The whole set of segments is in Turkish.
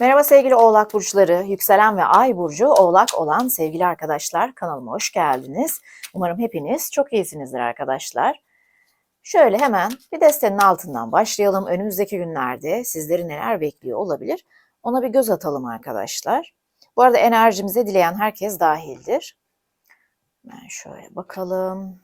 Merhaba sevgili Oğlak Burçları, yükselen ve ay burcu Oğlak olan sevgili arkadaşlar kanalıma hoş geldiniz. Umarım hepiniz çok iyisinizdir arkadaşlar. Şöyle hemen bir destenin altından başlayalım. Önümüzdeki günlerde sizleri neler bekliyor olabilir ona bir göz atalım arkadaşlar. Bu arada enerjimize dileyen herkes dahildir. Ben şöyle bakalım.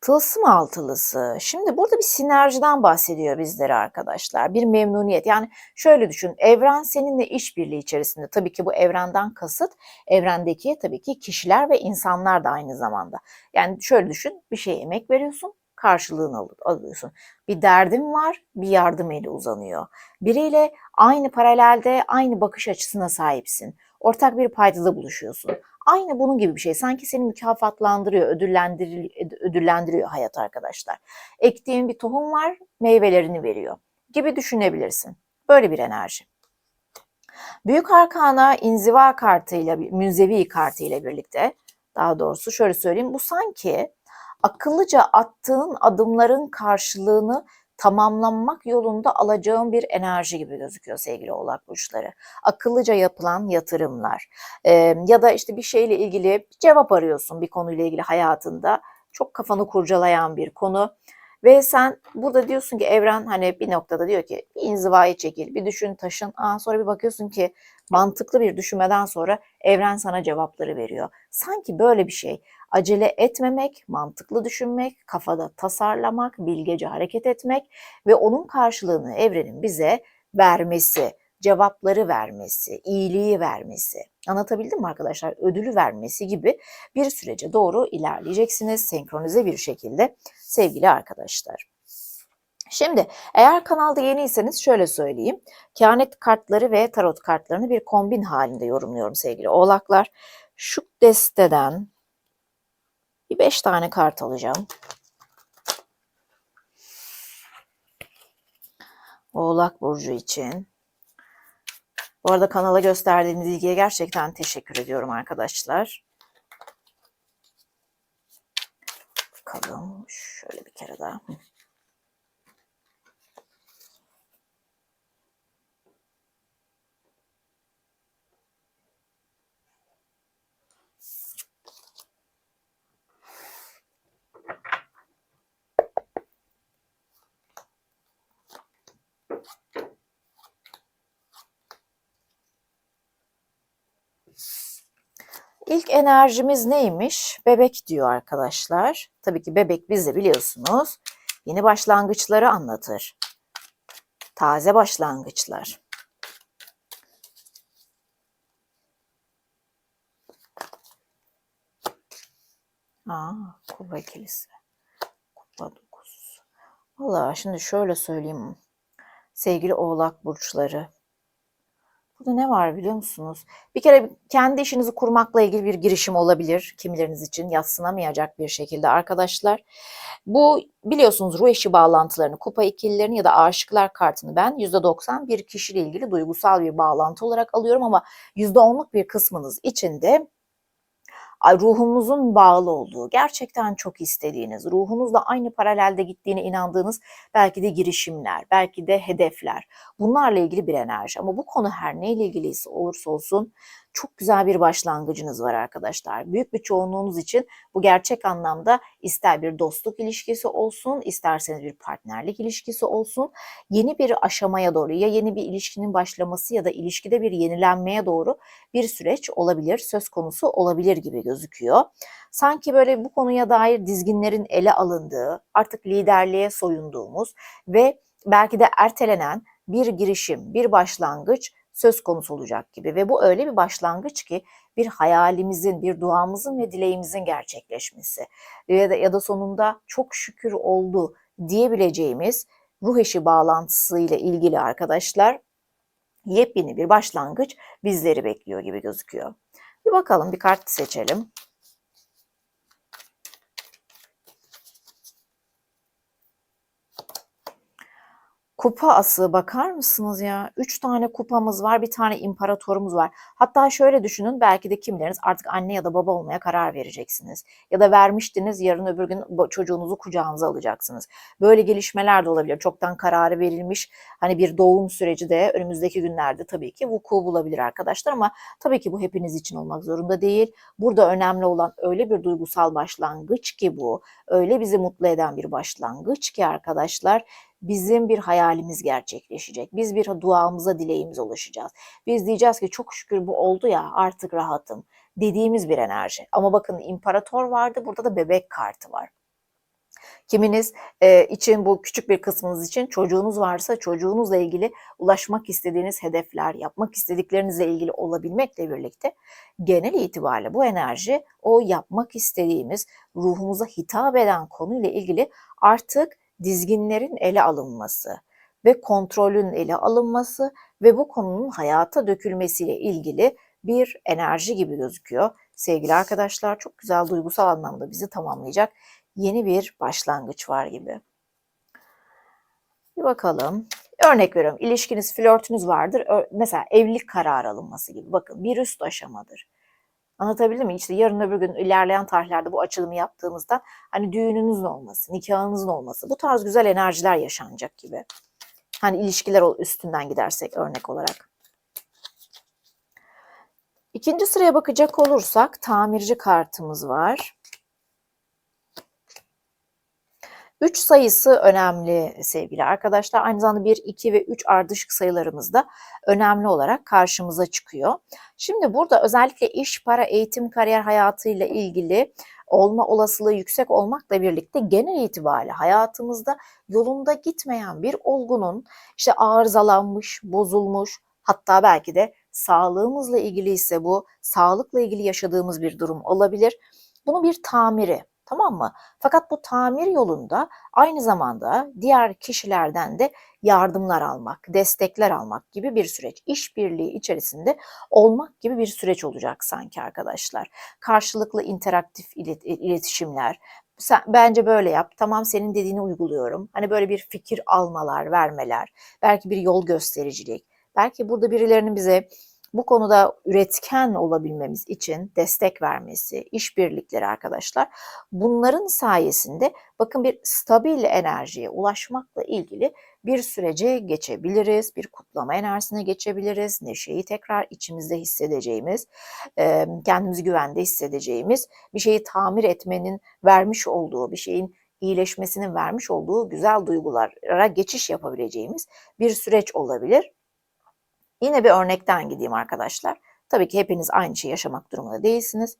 Tılsım altılısı. Şimdi burada bir sinerjiden bahsediyor bizlere arkadaşlar. Bir memnuniyet. Yani şöyle düşün. Evren seninle işbirliği içerisinde. Tabii ki bu evrenden kasıt evrendeki tabii ki kişiler ve insanlar da aynı zamanda. Yani şöyle düşün. Bir şeye emek veriyorsun. Karşılığını al- alıyorsun. Bir derdin var, bir yardım eli uzanıyor. Biriyle aynı paralelde, aynı bakış açısına sahipsin. Ortak bir paydada buluşuyorsun. Aynı bunun gibi bir şey. Sanki seni mükafatlandırıyor, ödüllendiriyor, ödüllendiriyor hayat arkadaşlar. Ektiğin bir tohum var, meyvelerini veriyor gibi düşünebilirsin. Böyle bir enerji. Büyük Arkana inziva kartıyla, münzevi kartıyla birlikte daha doğrusu şöyle söyleyeyim. Bu sanki akıllıca attığın adımların karşılığını tamamlanmak yolunda alacağın bir enerji gibi gözüküyor sevgili oğlak burçları. Akıllıca yapılan yatırımlar e, ya da işte bir şeyle ilgili cevap arıyorsun bir konuyla ilgili hayatında. Çok kafanı kurcalayan bir konu ve sen burada diyorsun ki evren hani bir noktada diyor ki bir inzivaya çekil, bir düşün, taşın. Aa, sonra bir bakıyorsun ki mantıklı bir düşünmeden sonra evren sana cevapları veriyor. Sanki böyle bir şey. Acele etmemek, mantıklı düşünmek, kafada tasarlamak, bilgece hareket etmek ve onun karşılığını evrenin bize vermesi, cevapları vermesi, iyiliği vermesi. Anlatabildim mi arkadaşlar? Ödülü vermesi gibi bir sürece doğru ilerleyeceksiniz senkronize bir şekilde sevgili arkadaşlar. Şimdi eğer kanalda yeniyseniz şöyle söyleyeyim. Kehanet kartları ve tarot kartlarını bir kombin halinde yorumluyorum sevgili oğlaklar. Şu desteden bir beş tane kart alacağım. Oğlak Burcu için. Bu arada kanala gösterdiğiniz ilgiye gerçekten teşekkür ediyorum arkadaşlar. Bakalım şöyle bir kere daha. İlk enerjimiz neymiş? Bebek diyor arkadaşlar. Tabii ki bebek bize biliyorsunuz yeni başlangıçları anlatır. Taze başlangıçlar. Aa, kupa ikilisi. Kupa dokuzusu. Valla şimdi şöyle söyleyeyim. Sevgili oğlak burçları. Burada ne var biliyor musunuz? Bir kere kendi işinizi kurmakla ilgili bir girişim olabilir kimileriniz için yatsınamayacak bir şekilde arkadaşlar. Bu biliyorsunuz ruh eşi bağlantılarını, kupa ikililerini ya da aşıklar kartını ben %90 bir kişiyle ilgili duygusal bir bağlantı olarak alıyorum ama %10'luk bir kısmınız içinde ruhunuzun bağlı olduğu, gerçekten çok istediğiniz, ruhunuzla aynı paralelde gittiğine inandığınız belki de girişimler, belki de hedefler. Bunlarla ilgili bir enerji. Ama bu konu her neyle ilgiliyse olursa olsun çok güzel bir başlangıcınız var arkadaşlar. Büyük bir çoğunluğunuz için bu gerçek anlamda ister bir dostluk ilişkisi olsun, isterseniz bir partnerlik ilişkisi olsun, yeni bir aşamaya doğru ya yeni bir ilişkinin başlaması ya da ilişkide bir yenilenmeye doğru bir süreç olabilir, söz konusu olabilir gibi gözüküyor. Sanki böyle bu konuya dair dizginlerin ele alındığı, artık liderliğe soyunduğumuz ve belki de ertelenen bir girişim, bir başlangıç söz konusu olacak gibi ve bu öyle bir başlangıç ki bir hayalimizin, bir duamızın ve dileğimizin gerçekleşmesi ya da, ya da sonunda çok şükür oldu diyebileceğimiz ruh eşi bağlantısıyla ilgili arkadaşlar yepyeni bir başlangıç bizleri bekliyor gibi gözüküyor. Bir bakalım bir kart seçelim. Kupa ası bakar mısınız ya? 3 tane kupamız var, bir tane imparatorumuz var. Hatta şöyle düşünün, belki de kimleriniz artık anne ya da baba olmaya karar vereceksiniz. Ya da vermiştiniz, yarın öbür gün çocuğunuzu kucağınıza alacaksınız. Böyle gelişmeler de olabilir. Çoktan kararı verilmiş, hani bir doğum süreci de önümüzdeki günlerde tabii ki vuku bulabilir arkadaşlar ama tabii ki bu hepiniz için olmak zorunda değil. Burada önemli olan öyle bir duygusal başlangıç ki bu, öyle bizi mutlu eden bir başlangıç ki arkadaşlar bizim bir hayalimiz gerçekleşecek. Biz bir duamıza, dileğimize ulaşacağız. Biz diyeceğiz ki çok şükür bu oldu ya artık rahatım dediğimiz bir enerji. Ama bakın imparator vardı burada da bebek kartı var. Kiminiz e, için bu küçük bir kısmınız için çocuğunuz varsa çocuğunuzla ilgili ulaşmak istediğiniz hedefler, yapmak istediklerinizle ilgili olabilmekle birlikte genel itibariyle bu enerji o yapmak istediğimiz ruhumuza hitap eden konuyla ilgili artık dizginlerin ele alınması ve kontrolün ele alınması ve bu konunun hayata dökülmesiyle ilgili bir enerji gibi gözüküyor. Sevgili arkadaşlar çok güzel duygusal anlamda bizi tamamlayacak yeni bir başlangıç var gibi. Bir bakalım. Örnek veriyorum. İlişkiniz, flörtünüz vardır. Mesela evlilik kararı alınması gibi. Bakın bir üst aşamadır. Anlatabildim mi? İşte yarın öbür gün ilerleyen tarihlerde bu açılımı yaptığımızda hani düğününüzün olması, nikahınızın olması bu tarz güzel enerjiler yaşanacak gibi. Hani ilişkiler üstünden gidersek örnek olarak. İkinci sıraya bakacak olursak tamirci kartımız var. 3 sayısı önemli sevgili arkadaşlar. Aynı zamanda 1, 2 ve 3 ardışık sayılarımız da önemli olarak karşımıza çıkıyor. Şimdi burada özellikle iş, para, eğitim, kariyer hayatıyla ilgili olma olasılığı yüksek olmakla birlikte genel itibariyle hayatımızda yolunda gitmeyen bir olgunun işte arızalanmış, bozulmuş hatta belki de sağlığımızla ilgili ise bu sağlıkla ilgili yaşadığımız bir durum olabilir. Bunu bir tamiri Tamam mı? Fakat bu tamir yolunda aynı zamanda diğer kişilerden de yardımlar almak, destekler almak gibi bir süreç. İşbirliği içerisinde olmak gibi bir süreç olacak sanki arkadaşlar. Karşılıklı interaktif ilet- iletişimler. Sen, bence böyle yap. Tamam senin dediğini uyguluyorum. Hani böyle bir fikir almalar, vermeler. Belki bir yol göstericilik. Belki burada birilerinin bize bu konuda üretken olabilmemiz için destek vermesi, işbirlikleri arkadaşlar. Bunların sayesinde bakın bir stabil enerjiye ulaşmakla ilgili bir sürece geçebiliriz. Bir kutlama enerjisine geçebiliriz. Neşeyi tekrar içimizde hissedeceğimiz, kendimizi güvende hissedeceğimiz, bir şeyi tamir etmenin vermiş olduğu, bir şeyin iyileşmesinin vermiş olduğu güzel duygulara geçiş yapabileceğimiz bir süreç olabilir. Yine bir örnekten gideyim arkadaşlar. Tabii ki hepiniz aynı şeyi yaşamak durumunda değilsiniz.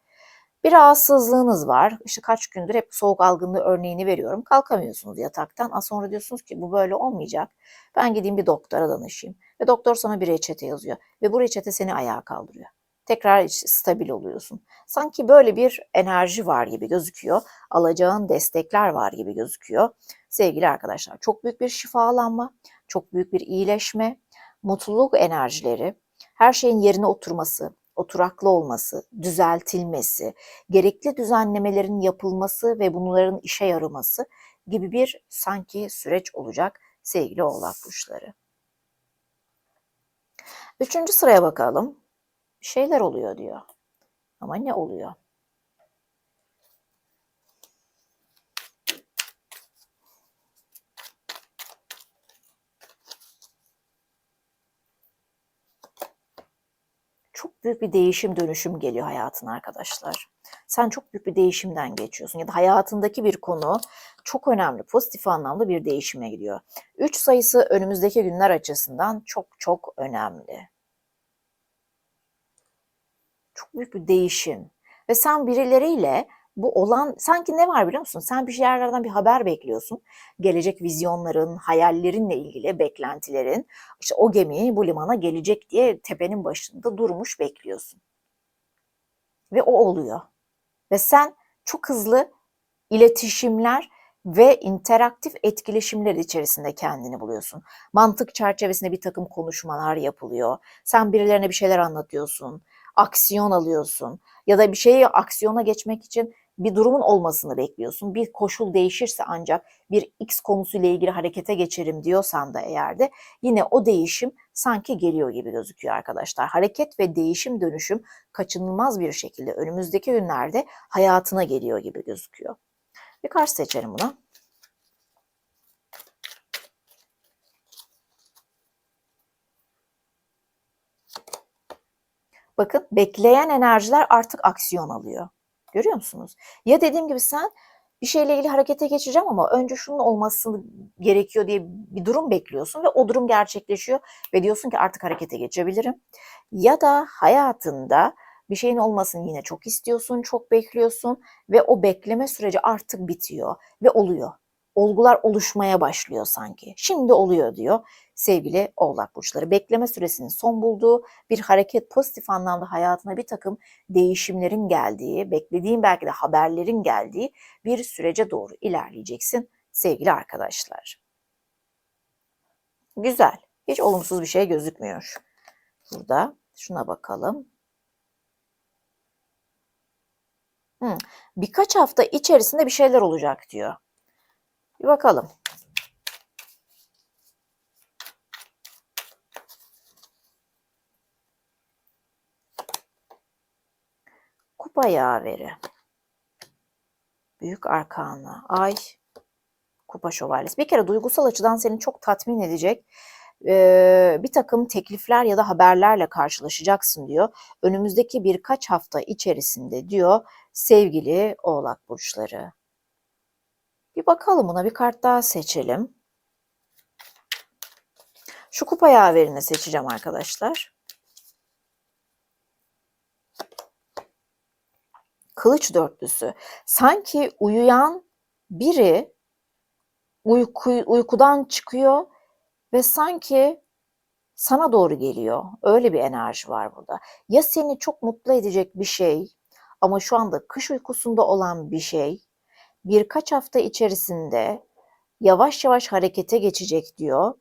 Bir rahatsızlığınız var. İşte kaç gündür hep soğuk algınlığı örneğini veriyorum. Kalkamıyorsunuz yataktan. Az sonra diyorsunuz ki bu böyle olmayacak. Ben gideyim bir doktora danışayım. Ve doktor sana bir reçete yazıyor. Ve bu reçete seni ayağa kaldırıyor. Tekrar stabil oluyorsun. Sanki böyle bir enerji var gibi gözüküyor. Alacağın destekler var gibi gözüküyor. Sevgili arkadaşlar çok büyük bir şifalanma, çok büyük bir iyileşme, mutluluk enerjileri, her şeyin yerine oturması, oturaklı olması, düzeltilmesi, gerekli düzenlemelerin yapılması ve bunların işe yaraması gibi bir sanki süreç olacak sevgili oğlak burçları. Üçüncü sıraya bakalım. Bir şeyler oluyor diyor. Ama ne oluyor? Çok büyük bir değişim dönüşüm geliyor hayatına arkadaşlar. Sen çok büyük bir değişimden geçiyorsun ya da hayatındaki bir konu çok önemli, pozitif anlamda bir değişime gidiyor. 3 sayısı önümüzdeki günler açısından çok çok önemli. Çok büyük bir değişim ve sen birileriyle bu olan sanki ne var biliyor musun? Sen bir yerlerden bir haber bekliyorsun. Gelecek vizyonların, hayallerinle ilgili beklentilerin, işte o gemi bu limana gelecek diye tepenin başında durmuş bekliyorsun. Ve o oluyor. Ve sen çok hızlı iletişimler ve interaktif etkileşimler içerisinde kendini buluyorsun. Mantık çerçevesinde bir takım konuşmalar yapılıyor. Sen birilerine bir şeyler anlatıyorsun, aksiyon alıyorsun ya da bir şeyi aksiyona geçmek için bir durumun olmasını bekliyorsun. Bir koşul değişirse ancak bir X konusuyla ilgili harekete geçerim diyorsan da eğer de yine o değişim sanki geliyor gibi gözüküyor arkadaşlar. Hareket ve değişim dönüşüm kaçınılmaz bir şekilde önümüzdeki günlerde hayatına geliyor gibi gözüküyor. Bir kart seçelim buna. Bakın bekleyen enerjiler artık aksiyon alıyor. Görüyor musunuz? Ya dediğim gibi sen bir şeyle ilgili harekete geçeceğim ama önce şunun olması gerekiyor diye bir durum bekliyorsun ve o durum gerçekleşiyor ve diyorsun ki artık harekete geçebilirim. Ya da hayatında bir şeyin olmasını yine çok istiyorsun, çok bekliyorsun ve o bekleme süreci artık bitiyor ve oluyor. Olgular oluşmaya başlıyor sanki. Şimdi oluyor diyor sevgili oğlak burçları. Bekleme süresinin son bulduğu bir hareket pozitif anlamda hayatına bir takım değişimlerin geldiği, beklediğin belki de haberlerin geldiği bir sürece doğru ilerleyeceksin sevgili arkadaşlar. Güzel. Hiç olumsuz bir şey gözükmüyor. Burada şuna bakalım. Hmm. Birkaç hafta içerisinde bir şeyler olacak diyor. Bir bakalım. Kupa yaveri. Büyük arkanla. Ay. Kupa şövalyesi. Bir kere duygusal açıdan seni çok tatmin edecek e, bir takım teklifler ya da haberlerle karşılaşacaksın diyor. Önümüzdeki birkaç hafta içerisinde diyor sevgili oğlak burçları. Bir bakalım buna bir kart daha seçelim. Şu kupa yaverini seçeceğim arkadaşlar. Kılıç dörtlüsü. Sanki uyuyan biri uyku, uykudan çıkıyor ve sanki sana doğru geliyor. Öyle bir enerji var burada. Ya seni çok mutlu edecek bir şey ama şu anda kış uykusunda olan bir şey birkaç hafta içerisinde yavaş yavaş harekete geçecek diyor.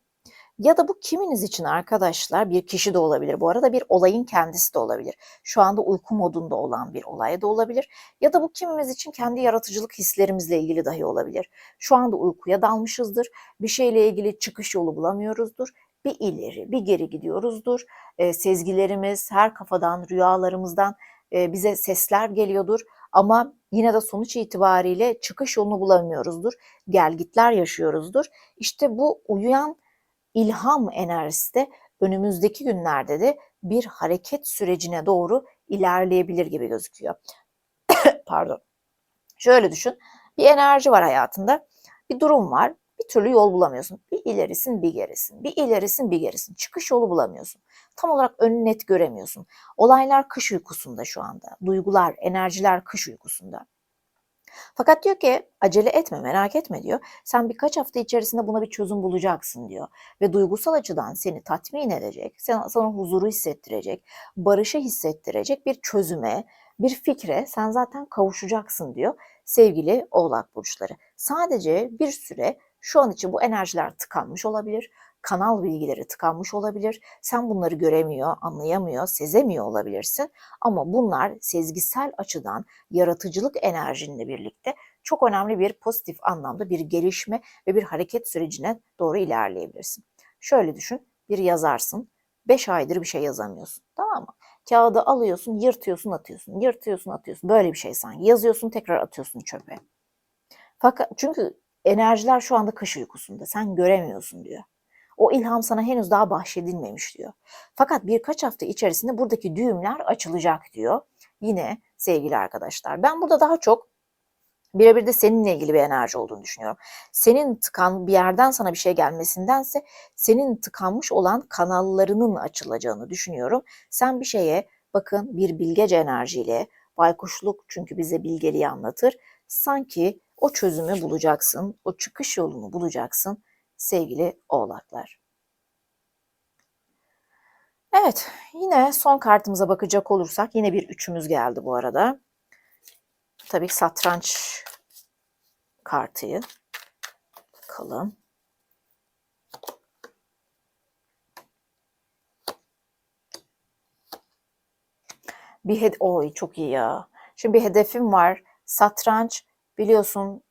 Ya da bu kiminiz için arkadaşlar bir kişi de olabilir. Bu arada bir olayın kendisi de olabilir. Şu anda uyku modunda olan bir olay da olabilir. Ya da bu kimimiz için kendi yaratıcılık hislerimizle ilgili dahi olabilir. Şu anda uykuya dalmışızdır. Bir şeyle ilgili çıkış yolu bulamıyoruzdur. Bir ileri, bir geri gidiyoruzdur. E, sezgilerimiz, her kafadan, rüyalarımızdan e, bize sesler geliyordur. Ama yine de sonuç itibariyle çıkış yolunu bulamıyoruzdur. Gelgitler yaşıyoruzdur. İşte bu uyuyan ilham enerjisi de önümüzdeki günlerde de bir hareket sürecine doğru ilerleyebilir gibi gözüküyor. Pardon. Şöyle düşün. Bir enerji var hayatında. Bir durum var. Bir türlü yol bulamıyorsun. Bir ilerisin bir gerisin. Bir ilerisin bir gerisin. Çıkış yolu bulamıyorsun. Tam olarak önünü net göremiyorsun. Olaylar kış uykusunda şu anda. Duygular, enerjiler kış uykusunda. Fakat diyor ki acele etme merak etme diyor. Sen birkaç hafta içerisinde buna bir çözüm bulacaksın diyor. Ve duygusal açıdan seni tatmin edecek, sana, sana huzuru hissettirecek, barışı hissettirecek bir çözüme, bir fikre sen zaten kavuşacaksın diyor sevgili oğlak burçları. Sadece bir süre şu an için bu enerjiler tıkanmış olabilir kanal bilgileri tıkanmış olabilir. Sen bunları göremiyor, anlayamıyor, sezemiyor olabilirsin. Ama bunlar sezgisel açıdan yaratıcılık enerjinle birlikte çok önemli bir pozitif anlamda bir gelişme ve bir hareket sürecine doğru ilerleyebilirsin. Şöyle düşün, bir yazarsın, 5 aydır bir şey yazamıyorsun. Tamam mı? Kağıdı alıyorsun, yırtıyorsun, atıyorsun, yırtıyorsun, atıyorsun. Böyle bir şey sanki. Yazıyorsun, tekrar atıyorsun çöpe. Fakat çünkü enerjiler şu anda kış uykusunda. Sen göremiyorsun diyor. O ilham sana henüz daha bahşedilmemiş diyor. Fakat birkaç hafta içerisinde buradaki düğümler açılacak diyor. Yine sevgili arkadaşlar. Ben burada daha çok birebir de seninle ilgili bir enerji olduğunu düşünüyorum. Senin tıkan bir yerden sana bir şey gelmesindense senin tıkanmış olan kanallarının açılacağını düşünüyorum. Sen bir şeye bakın bir bilgece enerjiyle baykuşluk çünkü bize bilgeliği anlatır. Sanki o çözümü bulacaksın, o çıkış yolunu bulacaksın sevgili oğlaklar. Evet, yine son kartımıza bakacak olursak yine bir üçümüz geldi bu arada. Tabii satranç kartıyı. Bakalım. Bir hed Oy çok iyi ya. Şimdi bir hedefim var Satranç biliyorsun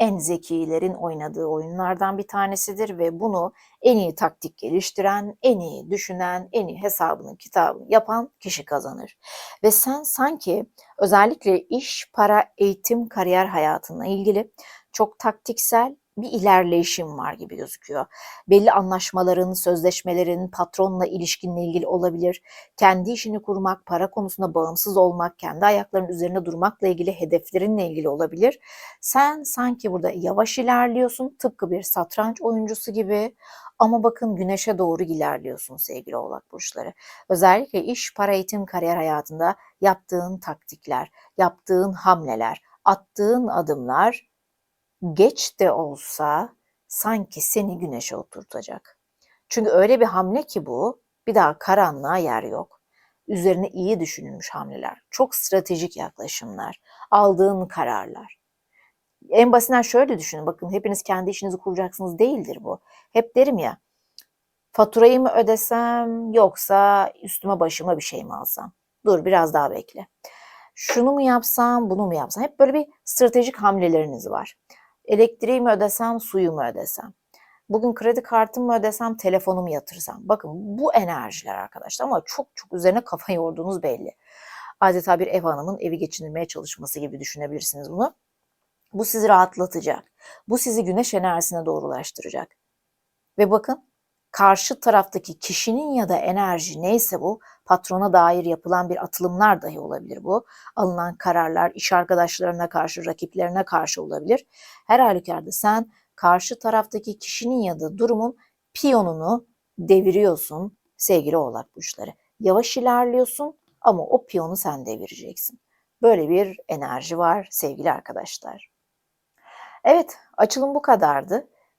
en zekilerin oynadığı oyunlardan bir tanesidir ve bunu en iyi taktik geliştiren, en iyi düşünen, en iyi hesabını kitabını yapan kişi kazanır. Ve sen sanki özellikle iş, para, eğitim, kariyer hayatına ilgili çok taktiksel bir ilerleyişim var gibi gözüküyor. Belli anlaşmaların, sözleşmelerin, patronla ilişkinle ilgili olabilir. Kendi işini kurmak, para konusunda bağımsız olmak, kendi ayaklarının üzerinde durmakla ilgili hedeflerinle ilgili olabilir. Sen sanki burada yavaş ilerliyorsun, tıpkı bir satranç oyuncusu gibi. Ama bakın güneşe doğru ilerliyorsun sevgili oğlak burçları. Özellikle iş, para, eğitim, kariyer hayatında yaptığın taktikler, yaptığın hamleler, attığın adımlar geç de olsa sanki seni güneşe oturtacak. Çünkü öyle bir hamle ki bu, bir daha karanlığa yer yok. Üzerine iyi düşünülmüş hamleler, çok stratejik yaklaşımlar, aldığın kararlar. En basitinden şöyle düşünün, bakın hepiniz kendi işinizi kuracaksınız değildir bu. Hep derim ya, faturayı mı ödesem yoksa üstüme başıma bir şey mi alsam? Dur biraz daha bekle. Şunu mu yapsam, bunu mu yapsam? Hep böyle bir stratejik hamleleriniz var. Elektriği mi ödesem, suyu mu ödesem? Bugün kredi kartımı mı ödesem, telefonumu yatırsam? Bakın bu enerjiler arkadaşlar ama çok çok üzerine kafa yorduğunuz belli. Adeta bir ev hanımın evi geçindirmeye çalışması gibi düşünebilirsiniz bunu. Bu sizi rahatlatacak. Bu sizi güneş enerjisine doğrulaştıracak. Ve bakın karşı taraftaki kişinin ya da enerji neyse bu patrona dair yapılan bir atılımlar dahi olabilir bu. Alınan kararlar iş arkadaşlarına karşı, rakiplerine karşı olabilir. Her halükarda sen karşı taraftaki kişinin ya da durumun piyonunu deviriyorsun sevgili oğlak burçları. Yavaş ilerliyorsun ama o piyonu sen devireceksin. Böyle bir enerji var sevgili arkadaşlar. Evet, açılım bu kadardı.